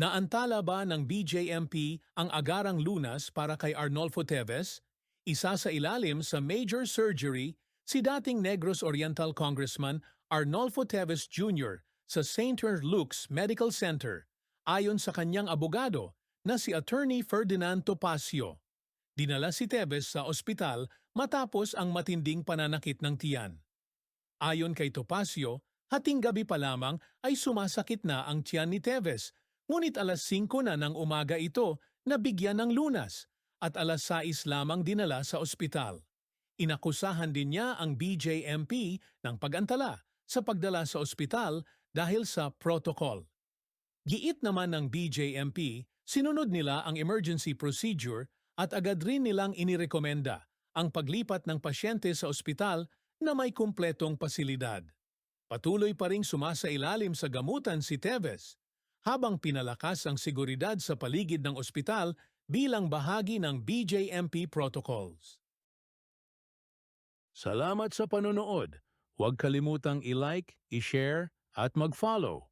Naantala ba ng BJMP ang agarang lunas para kay Arnolfo Teves? Isa sa ilalim sa major surgery si dating Negros Oriental Congressman Arnolfo Teves Jr. sa St. Luke's Medical Center ayon sa kanyang abogado na si Attorney Ferdinand Topacio. Dinala si Teves sa ospital matapos ang matinding pananakit ng tiyan. Ayon kay Topacio, hating gabi pa lamang ay sumasakit na ang tiyan ni Teves, ngunit alas 5 na ng umaga ito nabigyan ng lunas at alas 6 lamang dinala sa ospital. Inakusahan din niya ang BJMP ng pag-antala sa pagdala sa ospital dahil sa protocol. Giit naman ng BJMP, sinunod nila ang emergency procedure at agad rin nilang inirekomenda ang paglipat ng pasyente sa ospital na may kumpletong pasilidad. Patuloy pa ring sumasailalim sa gamutan si Teves habang pinalakas ang seguridad sa paligid ng ospital bilang bahagi ng BJMP protocols. Salamat sa panonood. Huwag kalimutang i-like, i-share at mag-follow.